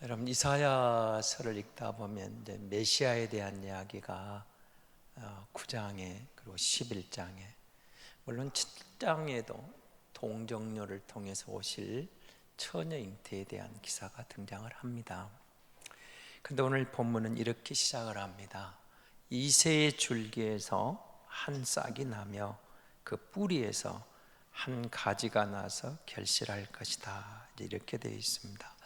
여러분 이사야서를 읽다 보면 이제 메시아에 대한 이야기가 9장에 그리고 11장에 물론 7장에도 동정녀를 통해서 오실 처녀 잉태에 대한 기사가 등장을 합니다. 근데 오늘 본문은 이렇게 시작을 합니다. 이세의 줄기에서 한 싹이 나며 그 뿌리에서 한 가지가 나서 결실할 것이다. 이렇게 되어 있습니다.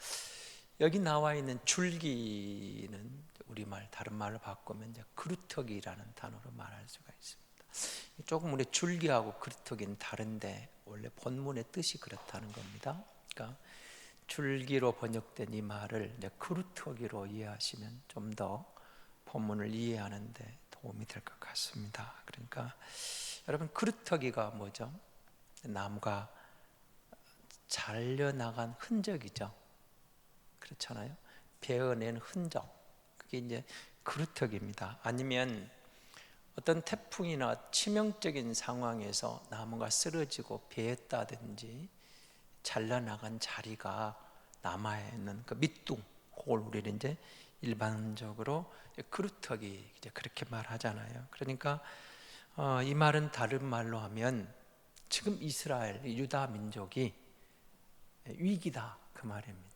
여기 나와 있는 줄기는 우리말 다른 말로 바꾸면 이제 그루터기라는 단어로 말할 수가 있습니다. 조금 우리 줄기하고 그루터기는 다른데 원래 본문의 뜻이 그렇다는 겁니다. 그러니까 줄기로 번역된 이 말을 이제 그루터기로 이해하시면 좀 더 본문을 이해하는데 도움이 될 것 같습니다. 그러니까 여러분 그루터기가 뭐죠? 나무가 잘려나간 흔적이죠. 그렇잖아요. 베어낸 흔적. 그게 이제 그루터기입니다. 아니면 어떤 태풍이나 치명적인 상황에서 나무가 쓰러지고 베었다든지 잘라나간 자리가 남아 있는 그 밑둥, 그걸 우리는 이제 일반적으로 그루터기 이제 그렇게 말하잖아요. 그러니까 어, 이 말은 다른 말로 하면 지금 이스라엘 유다 민족이 위기다 그 말입니다.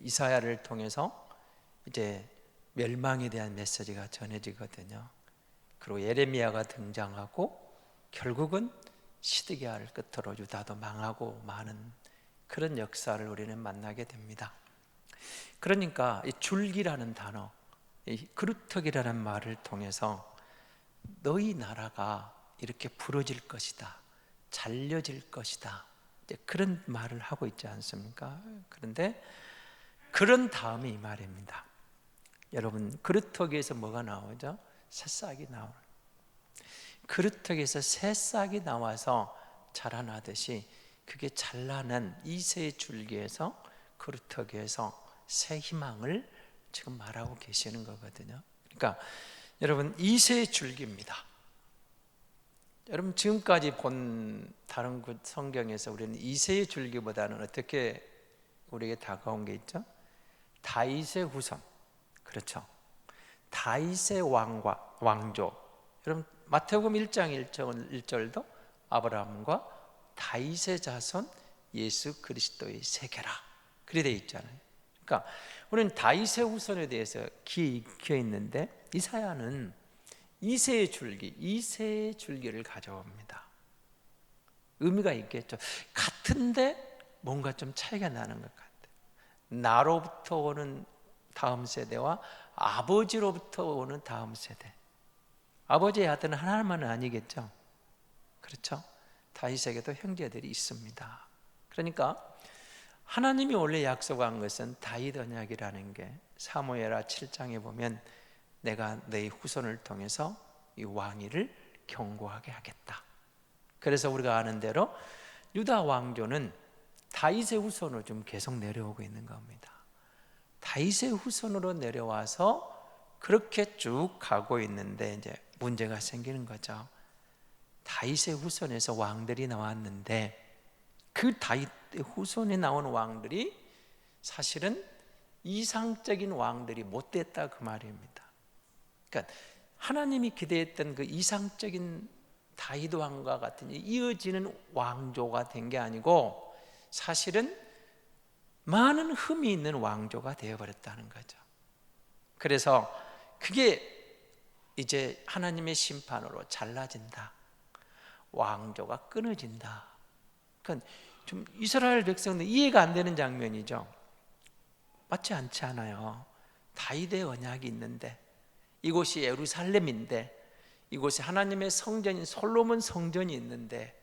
이사야를 통해서 이제 멸망에 대한 메시지가 전해지거든요. 그리고 예레미야가 등장하고 결국은 시드기야를 끝으로 유다도 망하고 마는 그런 역사를 우리는 만나게 됩니다. 그러니까 이 줄기라는 단어, 이 그루터기라는 말을 통해서 너희 나라가 이렇게 부러질 것이다, 잘려질 것이다. 그런 말을 하고 있지 않습니까? 그런데 그런 다음에 이 말입니다. 여러분 그루터기에서 뭐가 나오죠? 새싹이 나오는. 그루터기에서 새싹이 나와서 자라나듯이 그게 잘나는 이세의 줄기에서 그루터기에서 새 희망을 지금 말하고 계시는 거거든요. 그러니까 여러분 이세의 줄기입니다. 여러분 지금까지 본 다른 성경에서 우리는 이세의 줄기보다는 어떻게 우리에게 다가온 게 있죠? 다윗의 후손. 그렇죠. 다윗의 왕과 왕조. 여러분 마태복음 1장 1절, 도 아브라함과 다윗의 자손 예수 그리스도의 세계라. 그래 돼 있잖아요. 그러니까 우리는 다윗의 후손에 대해서 기에 있는데 이사야는 이세의 줄기, 이세의 줄기를 가져옵니다. 의미가 있겠죠. 같은데 뭔가 좀 차이가 나는 것 같아요. 나로부터 오는 다음 세대와 아버지로부터 오는 다음 세대. 아버지의 아들은 하나만은 아니겠죠. 그렇죠? 다윗에게도 형제들이 있습니다. 그러니까 하나님이 원래 약속한 것은 다윗 언약이라는 게 사무엘하 7장에 보면 내가 내 후손을 통해서 이 왕위를 경고하게 하겠다. 그래서 우리가 아는 대로 유다 왕조는 다윗의 후손으로 좀 계속 내려오고 있는 겁니다. 다윗의 후손으로 내려와서 그렇게 쭉 가고 있는데 이제 문제가 생기는 거죠. 다윗의 후손에서 왕들이 나왔는데 그 다윗의 후손에 나온 왕들이 사실은 이상적인 왕들이 못 됐다 그 말입니다. 그러니까 하나님이 기대했던 그 이상적인 다윗 왕과 같은 이어지는 왕조가 된 게 아니고 사실은 많은 흠이 있는 왕조가 되어버렸다는 거죠. 그래서 그게 이제 하나님의 심판으로 잘라진다. 왕조가 끊어진다. 그러니까 좀 이스라엘 백성들 이해가 안 되는 장면이죠. 맞지 않지 않아요. 다윗의 언약이 있는데 이곳이 예루살렘인데 이곳에 하나님의 성전인 솔로몬 성전이 있는데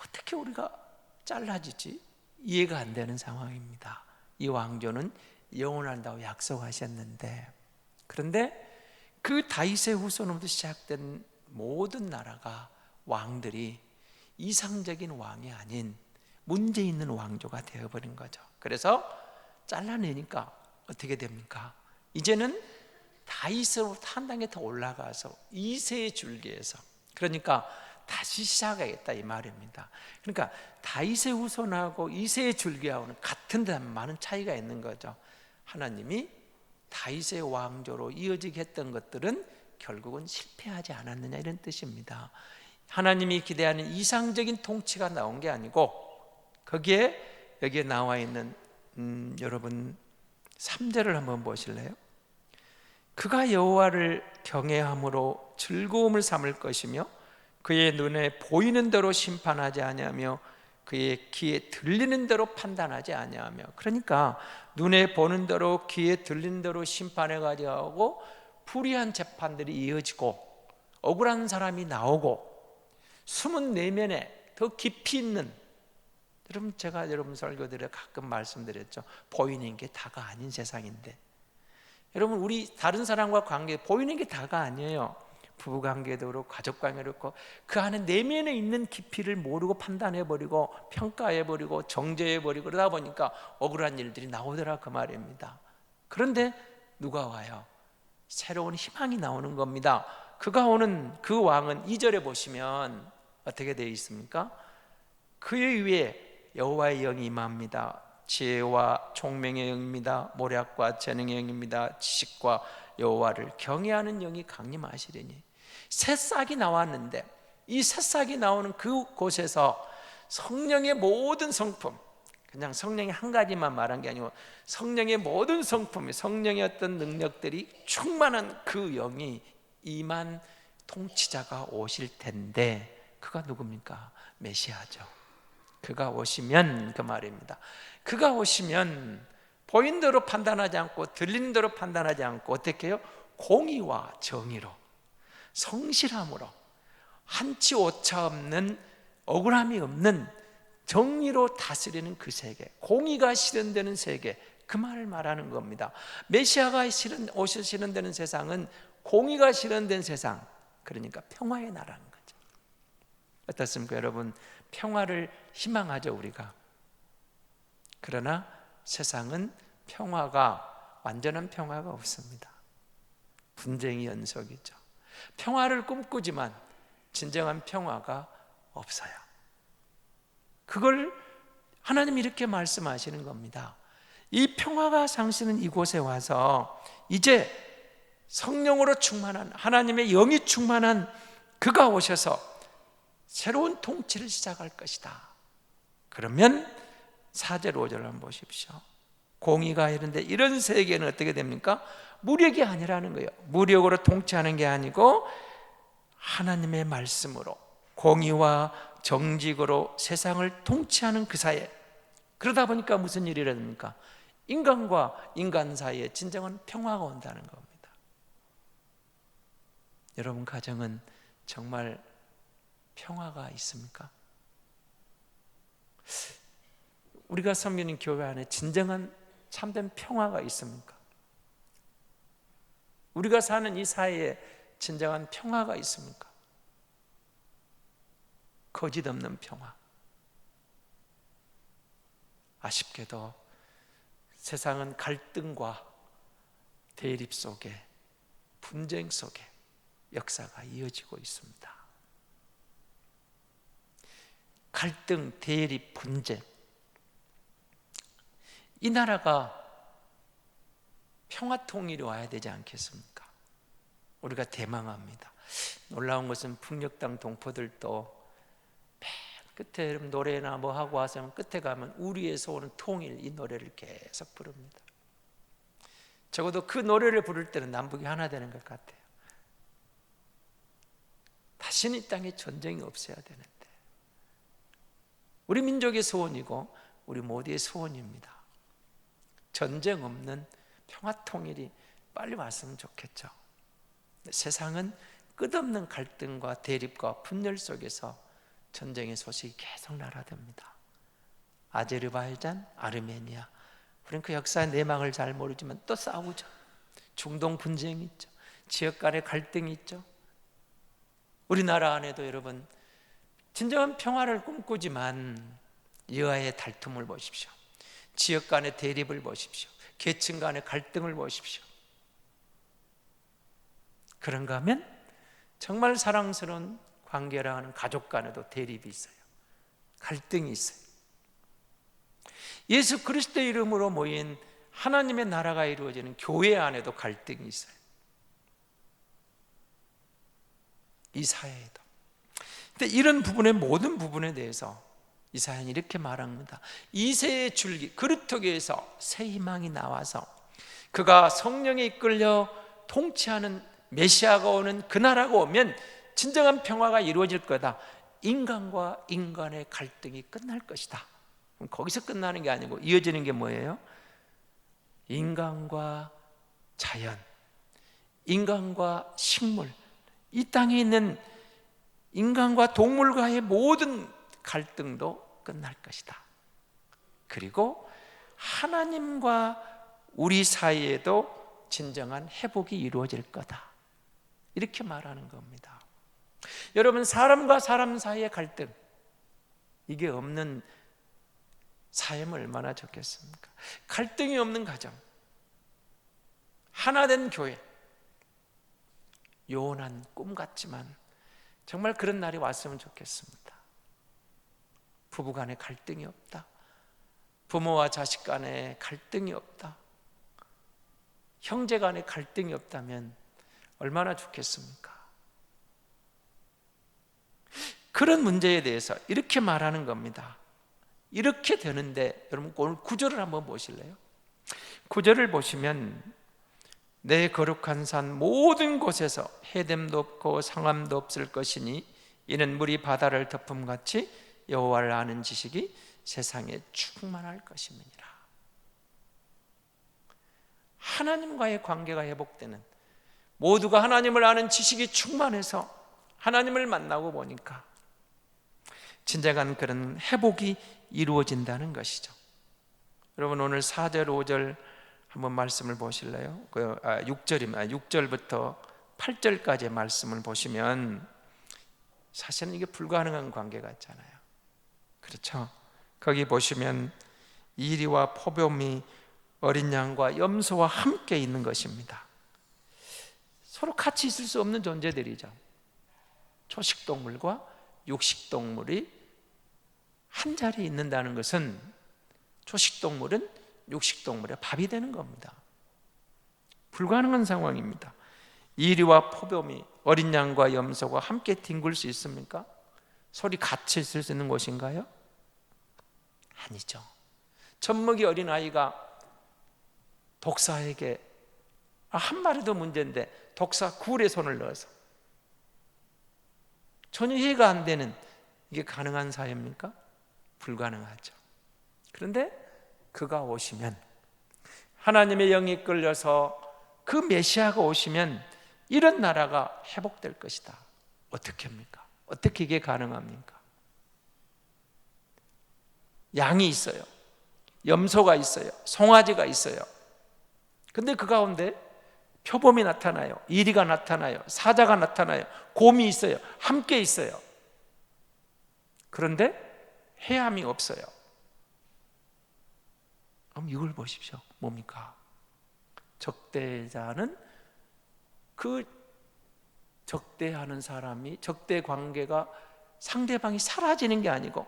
어떻게 우리가 잘라지지? 이해가 안 되는 상황입니다. 이 왕조는 영원한다고 약속하셨는데 그런데 그 다윗의 후손으로부터 시작된 모든 나라가 왕들이 이상적인 왕이 아닌 문제 있는 왕조가 되어버린 거죠. 그래서 잘라내니까 어떻게 됩니까? 이제는 다윗으로 한 단계 더 올라가서 이세의 줄기에서 그러니까 다시 시작하겠다 이 말입니다. 그러니까 다윗의 후손하고 이세의 줄기하고는 같은 데 많은 차이가 있는 거죠. 하나님이 다윗의 왕조로 이어지게 했던 것들은 결국은 실패하지 않았느냐 이런 뜻입니다. 하나님이 기대하는 이상적인 통치가 나온 게 아니고 거기에 여기에 나와 있는 음, 여러분 3절을 한번 보실래요? 그가 여호와를 경외함으로 즐거움을 삼을 것이며 그의 눈에 보이는 대로 심판하지 아니하며 그의 귀에 들리는 대로 판단하지 아니하며 그러니까 눈에 보는 대로 귀에 들리는 대로 심판해 가지고 불의한 재판들이 이어지고 억울한 사람이 나오고 숨은 내면에 더 깊이 있는 여러분 제가 여러분 설교들에 가끔 말씀드렸죠. 보이는 게 다가 아닌 세상인데. 여러분 우리 다른 사람과 관계 보이는 게 다가 아니에요 부부 관계도 그렇고 가족 관계도 그렇고 그 안에 내면에 있는 깊이를 모르고 판단해 버리고 평가해 버리고 정죄해 버리고 그러다 보니까 억울한 일들이 나오더라 그 말입니다 그런데 누가 와요 새로운 희망이 나오는 겁니다 그가 오는 그 왕은 2절에 보시면 어떻게 되어 있습니까? 그의 위에 여호와의 영이 임합니다. 지혜와 총명의 영입니다. 모략과 재능의 영입니다. 지식과 여호와를 경외하는 영이 강림하시리니 새싹이 나왔는데 이 새싹이 나오는 그 곳에서 성령의 모든 성품 그냥 성령의 한 가지만 말한 게 아니고 성령의 모든 성품, 성령의 어떤 능력들이 충만한 그 영이 임한 통치자가 오실 텐데 그가 누굽니까? 메시아죠. 그가 오시면 그 말입니다. 그가 오시면 보인 대로 판단하지 않고 들리는 대로 판단하지 않고 어떻게 해요? 공의와 정의로 성실함으로 한치 오차 없는 억울함이 없는 정의로 다스리는 그 세계, 공의가 실현되는 세계, 그 말을 말하는 겁니다. 메시아가 실현, 오셔 실현되는 세상은 공의가 실현된 세상, 그러니까 평화의 나라는 거죠. 어떻습니까, 여러분? 평화를 희망하죠, 우리가. 그러나 세상은 평화가 완전한 평화가 없습니다. 분쟁이 연속이죠. 평화를 꿈꾸지만 진정한 평화가 없어요. 그걸 하나님 이렇게 말씀하시는 겁니다. 이 평화가 상시는 이곳에 와서 이제 성령으로 충만한 하나님의 영이 충만한 그가 오셔서 새로운 통치를 시작할 것이다. 그러면 4절 5절 한번 보십시오. 공의가 이런데 이런 세계는 어떻게 됩니까? 무력이 아니라는 거예요. 무력으로 통치하는 게 아니고 하나님의 말씀으로 공의와 정직으로 세상을 통치하는 그 사이에 그러다 보니까 무슨 일이 일어납니까? 인간과 인간 사이에 진정한 평화가 온다는 겁니다. 여러분 가정은 정말 평화가 있습니까? 우리가 섬기는 교회 안에 진정한 참된 평화가 있습니까? 우리가 사는 이 사회에 진정한 평화가 있습니까? 거짓 없는 평화. 아쉽게도 세상은 갈등과 대립 속에 분쟁 속에 역사가 이어지고 있습니다. 갈등, 대립, 분쟁. 이 나라가 평화 통일이 와야 되지 않겠습니까? 우리가 대망합니다. 놀라운 것은 풍력당 동포들도 맨 끝에 노래나 뭐 하고 와서 끝에 가면 우리에서 오는 통일 이 노래를 계속 부릅니다. 적어도 그 노래를 부를 때는 남북이 하나 되는 것 같아요. 다시는 이 땅에 전쟁이 없어야 되는데 우리 민족의 소원이고 우리 모두의 소원입니다. 전쟁 없는 평화 통일이 빨리 왔으면 좋겠죠. 세상은 끝없는 갈등과 대립과 분열 속에서 전쟁의 소식이 계속 날아듭니다. 아제르바이잔, 아르메니아. 우리는 그 역사의 내막을 잘 모르지만 또 싸우죠. 중동 분쟁이 있죠. 지역 간의 갈등이 있죠. 우리나라 안에도 여러분 진정한 평화를 꿈꾸지만 여하의 다툼을 보십시오. 지역 간의 대립을 보십시오. 계층 간의 갈등을 보십시오. 그런가 하면 정말 사랑스러운 관계라 하는 가족 간에도 대립이 있어요. 갈등이 있어요. 예수 그리스도 이름으로 모인 하나님의 나라가 이루어지는 교회 안에도 갈등이 있어요. 이 사회에도. 근데 이런 부분의 모든 부분에 대해서 이사야는 이렇게 말합니다. 이세의 줄기 그루터기에서 새 희망이 나와서 그가 성령에 이끌려 통치하는 메시아가 오는 그 나라가 오면 진정한 평화가 이루어질 거다. 인간과 인간의 갈등이 끝날 것이다. 거기서 끝나는 게 아니고 이어지는 게 뭐예요? 인간과 자연, 인간과 식물, 이 땅에 있는 인간과 동물과의 모든 갈등도 끝날 것이다. 그리고 하나님과 우리 사이에도 진정한 회복이 이루어질 거다. 이렇게 말하는 겁니다. 여러분, 사람과 사람 사이의 갈등, 이게 없는 삶 얼마나 좋겠습니까? 갈등이 없는 가정, 하나 된 교회, 요원한 꿈 같지만 정말 그런 날이 왔으면 좋겠습니다. 부부 간에 갈등이 없다. 부모와 자식 간에 갈등이 없다. 형제 간에 갈등이 없다면 얼마나 좋겠습니까? 그런 문제에 대해서 이렇게 말하는 겁니다. 이렇게 되는데 여러분 오늘 구절을 한번 보실래요? 구절을 보시면 내 거룩한 산 모든 곳에서 해됨도 없고 상함도 없을 것이니 이는 물이 바다를 덮음 같이 여호와를 아는 지식이 세상에 충만할 것임이니라. 하나님과의 관계가 회복되는 모두가 하나님을 아는 지식이 충만해서 하나님을 만나고 보니까 진정한 그런 회복이 이루어진다는 것이죠. 여러분 오늘 4절 5절 한번 말씀을 보실래요? 그 6절이면 6절부터 8절까지의 말씀을 보시면 사실은 이게 불가능한 관계 같잖아요. 그렇죠? 거기 보시면 이리와 포범이 어린 양과 염소와 함께 있는 것입니다. 서로 같이 있을 수 없는 존재들이죠. 초식 동물과 육식 동물이 한 자리에 있는다는 것은 초식 동물은 육식 동물의 밥이 되는 겁니다. 불가능한 상황입니다. 이리와 포범이 어린 양과 염소가 함께 뒹굴 수 있습니까? 소리 같이 있을 수 있는 곳인가요? 아니죠. 젖먹이 어린 아이가 독사에게 아, 한 마리도 문제인데 독사 굴에 손을 넣어서 전혀 이해가 안 되는 이게 가능한 사회입니까? 불가능하죠. 그런데 그가 오시면 하나님의 영이 끌려서 그 메시아가 오시면 이런 나라가 회복될 것이다. 어떻게 합니까? 어떻게 이게 가능합니까? 양이 있어요. 염소가 있어요. 송아지가 있어요. 근데 그 가운데 표범이 나타나요. 이리가 나타나요. 사자가 나타나요. 곰이 있어요. 함께 있어요. 그런데 해함이 없어요. 그럼 이걸 보십시오. 뭡니까? 적대자는 그 적대하는 사람이 적대 관계가 상대방이 사라지는 게 아니고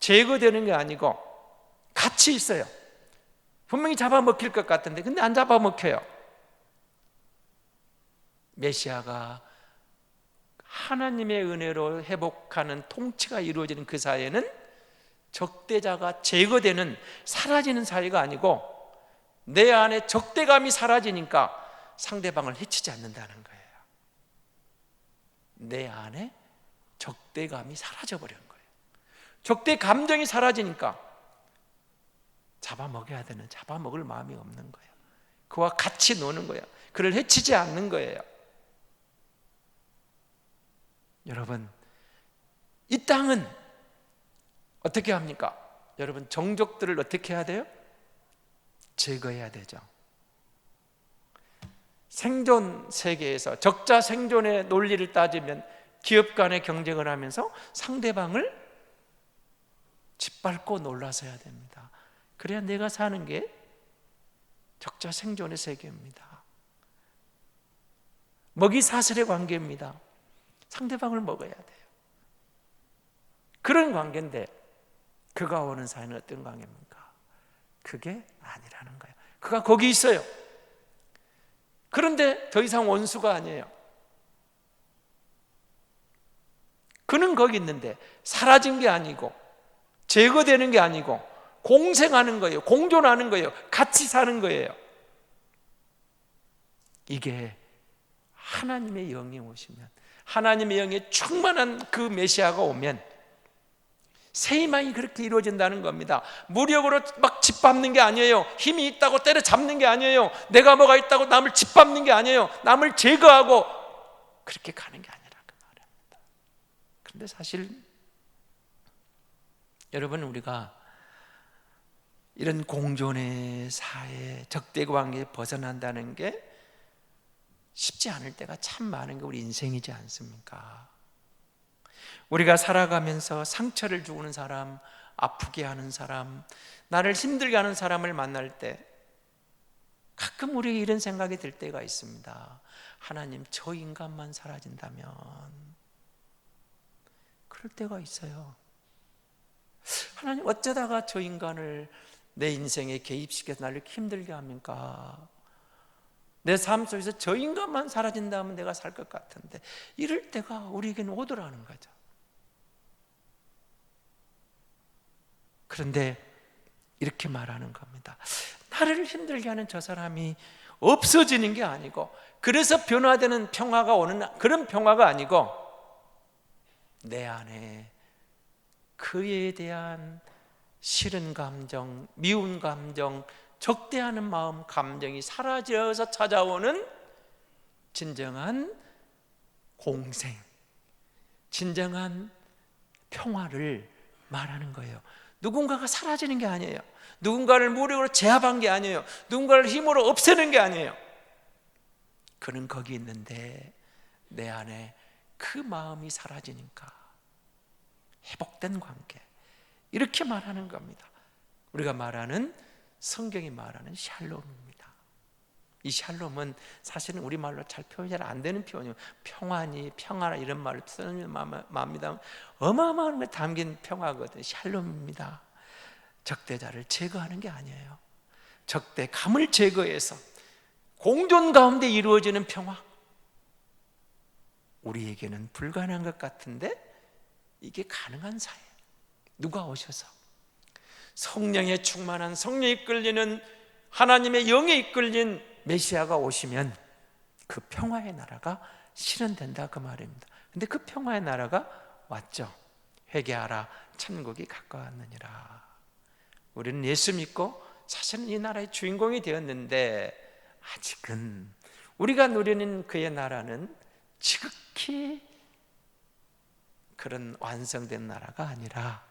제거되는 게 아니고 같이 있어요. 분명히 잡아먹힐 것 같은데 근데 안 잡아먹혀요. 메시아가 하나님의 은혜로 회복하는 통치가 이루어지는 그 사회는 적대자가 제거되는 사라지는 사회가 아니고 내 안에 적대감이 사라지니까 상대방을 해치지 않는다는 거예요. 내 안에 적대감이 사라져 버린 거예요. 적대 감정이 사라지니까 잡아먹여야 되는 잡아먹을 마음이 없는 거예요. 그와 같이 노는 거예요. 그를 해치지 않는 거예요. 여러분, 이 땅은 어떻게 합니까? 여러분, 정족들을 어떻게 해야 돼요? 제거해야 되죠. 생존 세계에서 적자 생존의 논리를 따지면 기업 간의 경쟁을 하면서 상대방을 짓밟고 놀라서야 됩니다. 그래야 내가 사는 게 적자 생존의 세계입니다. 먹이 사슬의 관계입니다. 상대방을 먹어야 돼요. 그런 관계인데 그가 오는 사회는 어떤 관계입니까? 그게 아니라는 거예요. 그가 거기 있어요. 그런데 더 이상 원수가 아니에요. 그는 거기 있는데 사라진 게 아니고 제거되는 게 아니고 공생하는 거예요. 공존하는 거예요. 같이 사는 거예요. 이게 하나님의 영이 오시면 하나님의 영에 충만한 그 메시아가 오면 새 희망이 그렇게 이루어진다는 겁니다. 무력으로 막 짓밟는 게 아니에요. 힘이 있다고 때려잡는 게 아니에요. 내가 뭐가 있다고 남을 짓밟는 게 아니에요. 남을 제거하고 그렇게 가는 게 아니라 그 말입니다. 그런데 사실 여러분 우리가 이런 공존의 사회, 적대 관계에 벗어난다는 게 쉽지 않을 때가 참 많은 게 우리 인생이지 않습니까? 우리가 살아가면서 상처를 주는 사람, 아프게 하는 사람, 나를 힘들게 하는 사람을 만날 때 가끔 우리 이런 생각이 들 때가 있습니다. 하나님, 저 인간만 사라진다면 그럴 때가 있어요. 하나님, 어쩌다가 저 인간을 내 인생에 개입시켜서 나를 힘들게 합니까? 내 삶 속에서 저 인간만 사라진다면 내가 살 것 같은데 이럴 때가 우리에게는 오더라는 거죠. 그런데 이렇게 말하는 겁니다. 나를 힘들게 하는 저 사람이 없어지는 게 아니고 그래서 변화되는 평화가 오는 그런 평화가 아니고 내 안에 그에 대한 싫은 감정, 미운 감정, 적대하는 마음, 감정이 사라져서 찾아오는 진정한 공생, 진정한 평화를 말하는 거예요. 누군가가 사라지는 게 아니에요. 누군가를 무력으로 제압한 게 아니에요. 누군가를 힘으로 없애는 게 아니에요. 그는 거기 있는데 내 안에 그 마음이 사라지니까 회복된 관계. 이렇게 말하는 겁니다. 우리가 말하는 성경이 말하는 샬롬입니다. 이 샬롬은 사실은 우리말로 잘 표현이 잘 안 되는 표현이에요. 평안이, 평화라 이런 말을 쓰는 마음이다. 어마어마한 게 담긴 평화거든요. 샬롬입니다. 적대자를 제거하는 게 아니에요. 적대감을 제거해서 공존 가운데 이루어지는 평화. 우리에게는 불가능한 것 같은데 이게 가능한 사회. 누가 오셔서 성령에 충만한 성령에 이끌리는 하나님의 영에 이끌린 메시아가 오시면 그 평화의 나라가 실현된다 그 말입니다. 근데 그 평화의 나라가 왔죠. 회개하라 천국이 가까웠느니라. 우리는 예수 믿고 사실은 이 나라의 주인공이 되었는데 아직은 우리가 누리는 그의 나라는 지극히 그런 완성된 나라가 아니라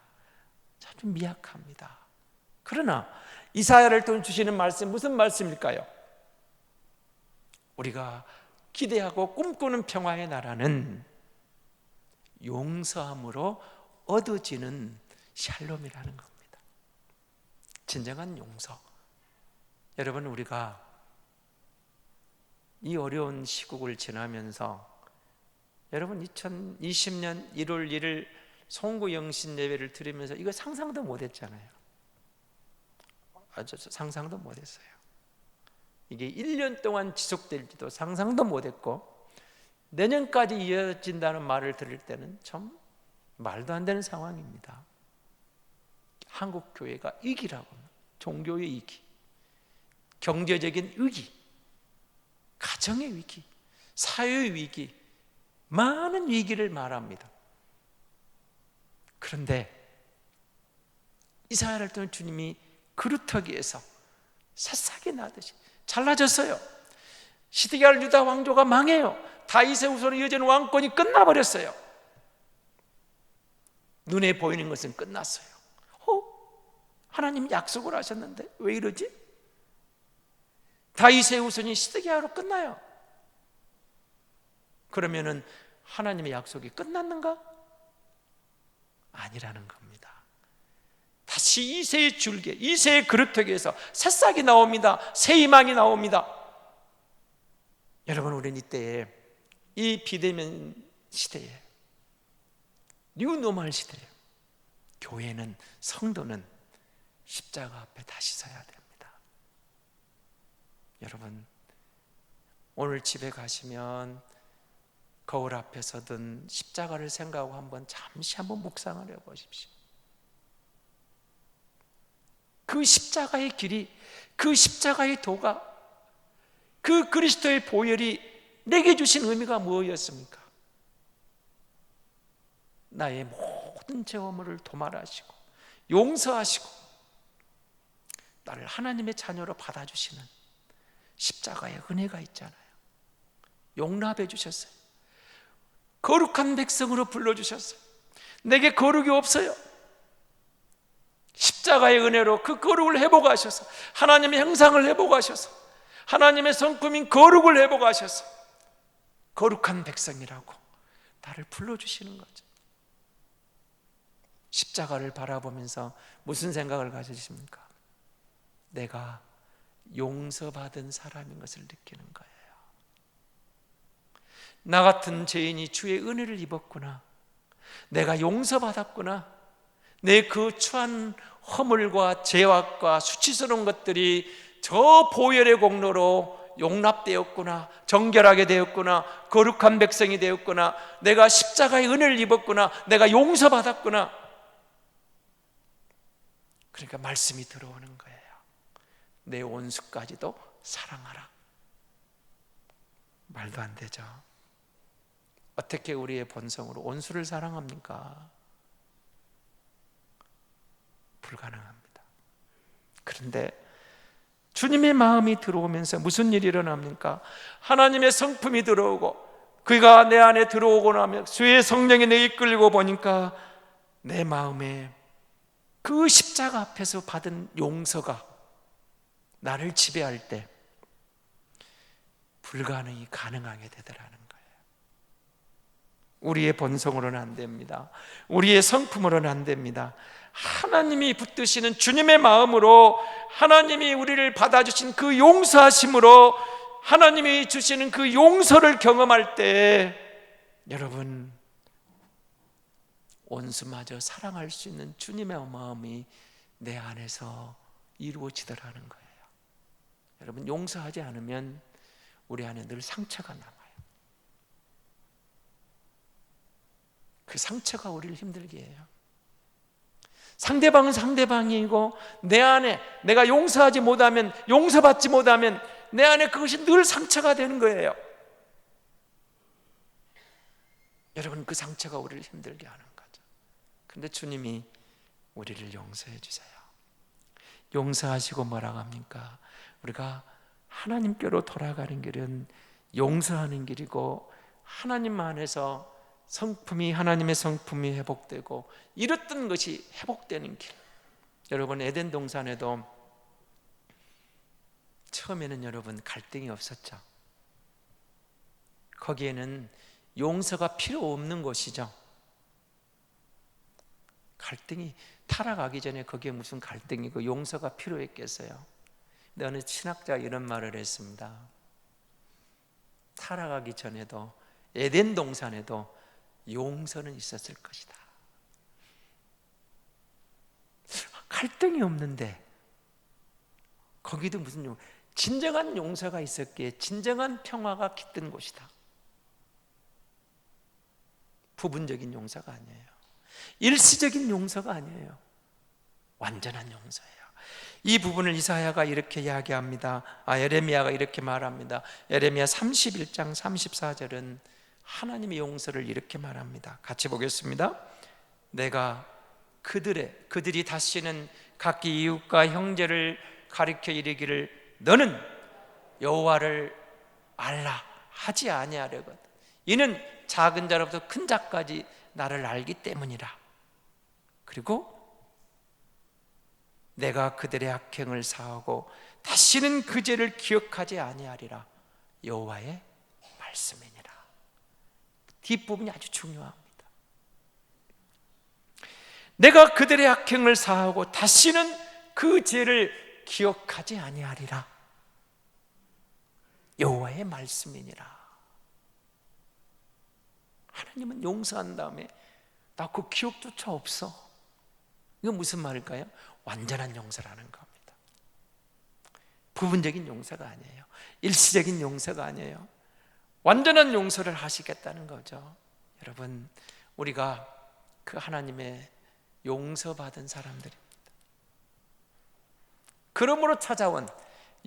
아주 미약합니다. 그러나 이사야를 통해 주시는 말씀 무슨 말씀일까요? 우리가 기대하고 꿈꾸는 평화의 나라는 용서함으로 얻어지는 샬롬이라는 겁니다. 진정한 용서. 여러분 우리가 이 어려운 시국을 지나면서 여러분 2020년 1월 1일 송구 영신 예배를 들으면서 이거 상상도 못했잖아요. 아주 상상도 못했어요. 이게 1년 동안 지속될지도 상상도 못했고 내년까지 이어진다는 말을 들을 때는 참 말도 안 되는 상황입니다. 한국 교회가 위기라고 종교의 위기, 경제적인 위기, 가정의 위기, 사회의 위기, 많은 위기를 말합니다. 그런데 이사야를 통해 주님이 그루터기에서 새싹이 나듯이 잘라졌어요. 시드기야 유다 왕조가 망해요. 다윗의 후손 이어지는 왕권이 끝나버렸어요. 눈에 보이는 것은 끝났어요. 어? 하나님 약속을 하셨는데 왜 이러지? 다윗의 후손이 시드기야로 끝나요. 그러면은 하나님의 약속이 끝났는가? 아니라는 겁니다. 다시 이세의 줄기, 이세의 그릇턱에서 새싹이 나옵니다. 새 희망이 나옵니다. 여러분, 우리는 이때에 이 비대면 시대에 뉴노멀 시대에 교회는 성도는 십자가 앞에 다시 서야 됩니다. 여러분 오늘 집에 가시면 거울 앞에 서든 십자가를 생각하고 한번 잠시 한번 묵상을 해 보십시오. 그 십자가의 길이 그 십자가의 도가 그 그리스도의 보혈이 내게 주신 의미가 무엇이었습니까? 나의 모든 죄업물을 도말하시고 용서하시고 나를 하나님의 자녀로 받아주시는 십자가의 은혜가 있잖아요. 용납해 주셨어요. 거룩한 백성으로 불러주셨어요. 내게 거룩이 없어요. 십자가의 은혜로 그 거룩을 회복하셔서 하나님의 형상을 회복하셔서 하나님의 성품인 거룩을 회복하셔서 거룩한 백성이라고 나를 불러주시는 거죠. 십자가를 바라보면서 무슨 생각을 가지십니까? 내가 용서받은 사람인 것을 느끼는 거예요. 나 같은 죄인이 주의 은혜를 입었구나. 내가 용서받았구나. 내 그 추한 허물과 죄악과 수치스러운 것들이 저 보혈의 공로로 용납되었구나. 정결하게 되었구나. 거룩한 백성이 되었구나. 내가 십자가의 은혜를 입었구나. 내가 용서받았구나. 그러니까 말씀이 들어오는 거예요. 내 온수까지도 사랑하라. 말도 안 되죠. 어떻게 우리의 본성으로 온수를 사랑합니까? 불가능합니다. 그런데 주님의 마음이 들어오면서 무슨 일이 일어납니까? 하나님의 성품이 들어오고 그가 내 안에 들어오고 나면 주의 성령이 내 이끌고 보니까 내 마음에 그 십자가 앞에서 받은 용서가 나를 지배할 때 불가능이 가능하게 되더라는. 우리의 본성으로는 안 됩니다. 우리의 성품으로는 안 됩니다. 하나님이 붙드시는 주님의 마음으로 하나님이 우리를 받아주신 그 용서하심으로 하나님이 주시는 그 용서를 경험할 때 여러분 온수마저 사랑할 수 있는 주님의 마음이 내 안에서 이루어지더라는 거예요. 여러분 용서하지 않으면 우리 안에 늘 상처가 남아요. 그 상처가 우리를 힘들게 해요. 상대방은 상대방이고 내 안에 내가 용서하지 못하면 용서받지 못하면 내 안에 그것이 늘 상처가 되는 거예요. 여러분 그 상처가 우리를 힘들게 하는 거죠. 근데 주님이 우리를 용서해 주세요. 용서하시고 뭐라고 합니까? 우리가 하나님께로 돌아가는 길은 용서하는 길이고 하나님 안에서 성품이 하나님의 성품이 회복되고 이랬던 것이 회복되는 길. 여러분 에덴 동산에도 처음에는 여러분 갈등이 없었죠. 거기에는 용서가 필요 없는 곳이죠. 갈등이 타락하기 전에 거기에 무슨 갈등이고 용서가 필요했겠어요. 근데 어느 신학자가 이런 말을 했습니다. 타락하기 전에도 에덴 동산에도 용서는 있었을 것이다. 갈등이 없는데 거기도 무슨 용 진정한 용서가 있었기에 진정한 평화가 깃든 곳이다. 부분적인 용서가 아니에요. 일시적인 용서가 아니에요. 완전한 용서예요. 이 부분을 이사야가 이렇게 이야기합니다. 아, 예레미야가 이렇게 말합니다. 예레미야 31장 34절은 하나님의 용서를 이렇게 말합니다. 같이 보겠습니다. 내가 그들의 그들이 다시는 각기 이웃과 형제를 가리켜 이르기를 너는 여호와를 알라 하지 아니하려거든. 이는 작은 자로부터 큰 자까지 나를 알기 때문이라. 그리고 내가 그들의 악행을 사하고 다시는 그 죄를 기억하지 아니하리라. 여호와의 말씀이니라. 뒷부분이 아주 중요합니다. 내가 그들의 악행을 사하고 다시는 그 죄를 기억하지 아니하리라. 여호와의 말씀이니라. 하나님은 용서한 다음에 나 그 기억조차 없어. 이건 무슨 말일까요? 완전한 용서라는 겁니다. 부분적인 용서가 아니에요. 일시적인 용서가 아니에요. 완전한 용서를 하시겠다는 거죠. 여러분, 우리가 그 하나님의 용서받은 사람들입니다. 그러므로 찾아온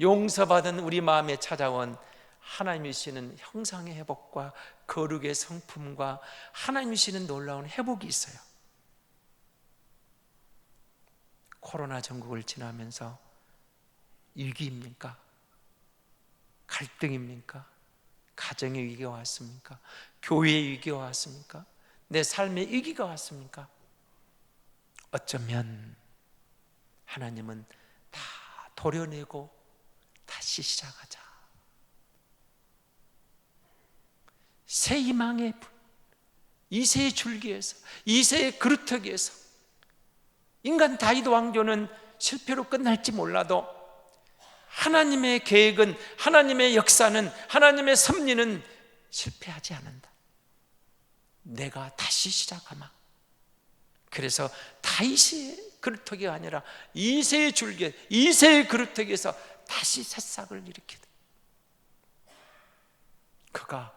용서받은 우리 마음에 찾아온 하나님이시는 형상의 회복과 거룩의 성품과 하나님이시는 놀라운 회복이 있어요. 코로나 전국을 지나면서 위기입니까? 갈등입니까? 가정의 위기가 왔습니까? 교회의 위기가 왔습니까? 내 삶의 위기가 왔습니까? 어쩌면 하나님은 다 도려내고 다시 시작하자. 새 희망의 불, 이세의 줄기에서, 이세의 그루터기에서 인간 다윗 왕조는 실패로 끝날지 몰라도 하나님의 계획은 하나님의 역사는 하나님의 섭리는 실패하지 않는다. 내가 다시 시작하마. 그래서 다윗의 그루터기가 아니라 이세의 줄기, 이세의 그루터기에서 다시 새싹을 일으키다. 그가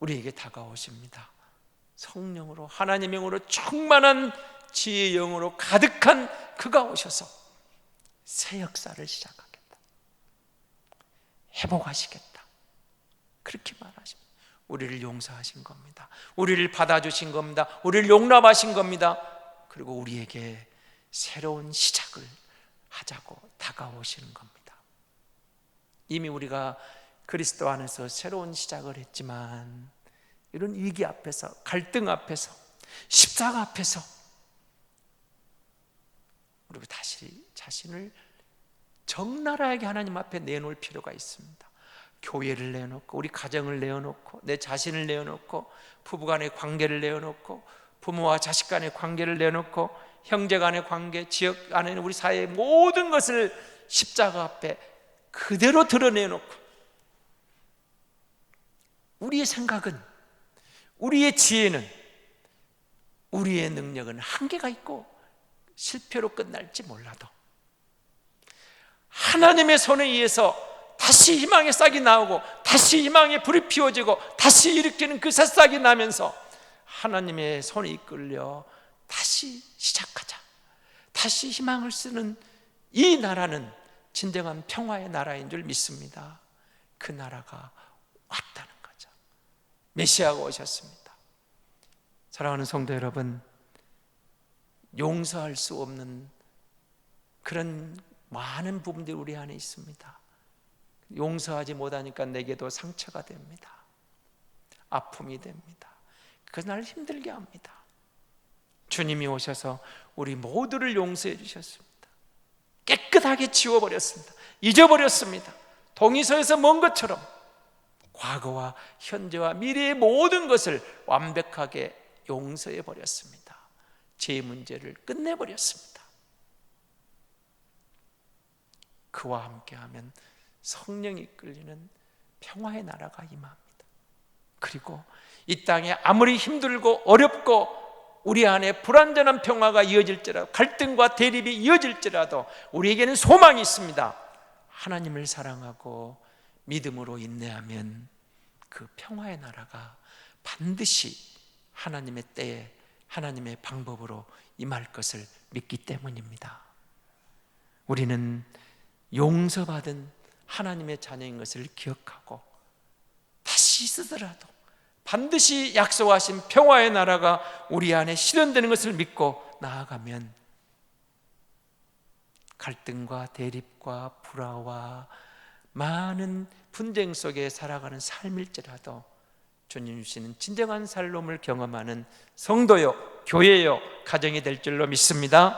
우리에게 다가오십니다. 성령으로 하나님의 영으로 충만한 지혜의 영으로 가득한 그가 오셔서 새 역사를 시작하겠다. 회복하시겠다. 그렇게 말하십니다. 우리를 용서하신 겁니다. 우리를 받아주신 겁니다. 우리를 용납하신 겁니다. 그리고 우리에게 새로운 시작을 하자고 다가오시는 겁니다. 이미 우리가 그리스도 안에서 새로운 시작을 했지만 이런 위기 앞에서 갈등 앞에서 십자가 앞에서 우리가 다시 자신을 적나라하게 하나님 앞에 내놓을 필요가 있습니다. 교회를 내놓고 우리 가정을 내어놓고 내 자신을 내어놓고 부부간의 관계를 내어놓고 부모와 자식 간의 관계를 내어놓고 형제 간의 관계, 지역 안에 우리 사회의 모든 것을 십자가 앞에 그대로 드러내놓고 우리의 생각은 우리의 지혜는 우리의 능력은 한계가 있고 실패로 끝날지 몰라도 하나님의 손에 의해서 다시 희망의 싹이 나오고 다시 희망의 불이 피워지고 다시 일으키는 그 새싹이 나면서 하나님의 손에 이끌려 다시 시작하자. 다시 희망을 쓰는 이 나라는 진정한 평화의 나라인 줄 믿습니다. 그 나라가 왔다는 거죠. 메시아가 오셨습니다. 사랑하는 성도 여러분, 용서할 수 없는 그런 많은 부분들이 우리 안에 있습니다. 용서하지 못하니까 내게도 상처가 됩니다. 아픔이 됩니다. 그것은 나를 힘들게 합니다. 주님이 오셔서 우리 모두를 용서해 주셨습니다. 깨끗하게 지워버렸습니다. 잊어버렸습니다. 동의서에서 먼 것처럼 과거와 현재와 미래의 모든 것을 완벽하게 용서해 버렸습니다. 제 문제를 끝내 버렸습니다. 그와 함께하면 성령이 이끌리는 평화의 나라가 임합니다. 그리고 이 땅에 아무리 힘들고 어렵고 우리 안에 불완전한 평화가 이어질지라도 갈등과 대립이 이어질지라도 우리에게는 소망이 있습니다. 하나님을 사랑하고 믿음으로 인내하면 그 평화의 나라가 반드시 하나님의 때에 하나님의 방법으로 임할 것을 믿기 때문입니다. 우리는 용서받은 하나님의 자녀인 것을 기억하고 다시 쓰더라도 반드시 약속하신 평화의 나라가 우리 안에 실현되는 것을 믿고 나아가면 갈등과 대립과 불화와 많은 분쟁 속에 살아가는 삶일지라도 주님 주시는 진정한 살롬을 경험하는 성도요, 교회요, 가정이 될 줄로 믿습니다.